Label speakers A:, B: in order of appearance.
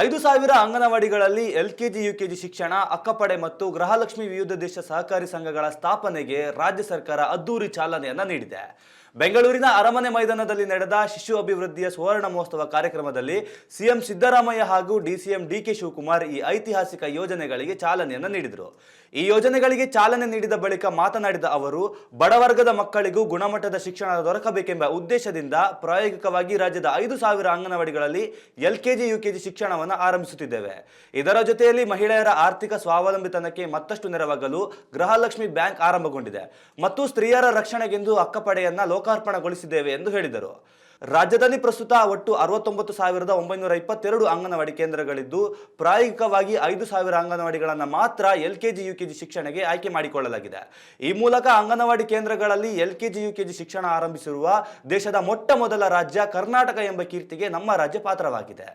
A: ಐದು ಸಾವಿರ ಅಂಗನವಾಡಿಗಳಲ್ಲಿ LKG, UKG ಶಿಕ್ಷಣ, ಅಕ್ಕಪಡೆ ಮತ್ತು ಗೃಹಲಕ್ಷ್ಮಿ ವಿವಿಧ ದೇಶ ಸಹಕಾರಿ ಸಂಘಗಳ ಸ್ಥಾಪನೆಗೆ ರಾಜ್ಯ ಸರ್ಕಾರ ಅದ್ದೂರಿ ಚಾಲನೆಯನ್ನ ನೀಡಿದೆ. ಬೆಂಗಳೂರಿನ ಅರಮನೆ ಮೈದಾನದಲ್ಲಿ ನಡೆದ ಶಿಶು ಅಭಿವೃದ್ಧಿಯ ಸುವರ್ಣ ಮಹೋತ್ಸವ ಕಾರ್ಯಕ್ರಮದಲ್ಲಿ ಸಿಎಂ ಸಿದ್ದರಾಮಯ್ಯ ಹಾಗೂ ಡಿಸಿಎಂ ಡಿಕೆ ಶಿವಕುಮಾರ್ ಈ ಐತಿಹಾಸಿಕ ಯೋಜನೆಗಳಿಗೆ ಚಾಲನೆಯನ್ನು ನೀಡಿದರು. ಈ ಯೋಜನೆಗಳಿಗೆ ಚಾಲನೆ ನೀಡಿದ ಬಳಿಕ ಮಾತನಾಡಿದ ಅವರು ಬಡವರ್ಗದ ಮಕ್ಕಳಿಗೂ ಗುಣಮಟ್ಟದ ಶಿಕ್ಷಣ ದೊರಕಬೇಕೆಂಬ ಉದ್ದೇಶದಿಂದ ಪ್ರಾಯೋಗಿಕವಾಗಿ ರಾಜ್ಯದ ಐದು ಸಾವಿರ ಅಂಗನವಾಡಿಗಳಲ್ಲಿ ಎಲ್ಕೆಜಿ, ಯುಕೆಜಿ ಶಿಕ್ಷಣವನ್ನು ಆರಂಭಿಸುತ್ತಿದ್ದೇವೆ. ಇದರ ಜೊತೆಯಲ್ಲಿ ಮಹಿಳೆಯರ ಆರ್ಥಿಕ ಸ್ವಾವಲಂಬಿತನಕ್ಕೆ ಮತ್ತಷ್ಟು ನೆರವಾಗಲು ಗೃಹಲಕ್ಷ್ಮಿ ಬ್ಯಾಂಕ್ ಆರಂಭಗೊಂಡಿದೆ. ಮತ್ತು ಸ್ತ್ರೀಯರ ರಕ್ಷಣೆಗೆಂದು ಅಕ್ಕಪಡೆಯನ್ನ ಲೋಕಾರ್ಪಣೆಗೊಳಿಸಿದ್ದೇವೆ ಎಂದು ಹೇಳಿದರು. ರಾಜ್ಯದಲ್ಲಿ ಪ್ರಸ್ತುತ ಒಟ್ಟು ಅರವತ್ತೊಂಬತ್ತು ಸಾವಿರದ ಒಂಬೈನೂರ ಇಪ್ಪತ್ತೆರಡು ಅಂಗನವಾಡಿ ಕೇಂದ್ರಗಳಿದ್ದು, ಪ್ರಾಯೋಗಿಕವಾಗಿ ಐದು ಸಾವಿರ ಅಂಗನವಾಡಿಗಳನ್ನು ಮಾತ್ರ ಎಲ್ಕೆಜಿ, ಯುಕೆಜಿ ಶಿಕ್ಷಣಕ್ಕೆ ಆಯ್ಕೆ ಮಾಡಿಕೊಳ್ಳಲಾಗಿದೆ. ಈ ಮೂಲಕ ಅಂಗನವಾಡಿ ಕೇಂದ್ರಗಳಲ್ಲಿ ಎಲ್ಕೆಜಿ, ಯುಕೆಜಿ ಶಿಕ್ಷಣ ಆರಂಭಿಸಿರುವ ದೇಶದ ಮೊಟ್ಟ ಮೊದಲ ರಾಜ್ಯ ಕರ್ನಾಟಕ ಎಂಬ ಕೀರ್ತಿಗೆ ನಮ್ಮ ರಾಜ್ಯ ಪಾತ್ರವಾಗಿದೆ.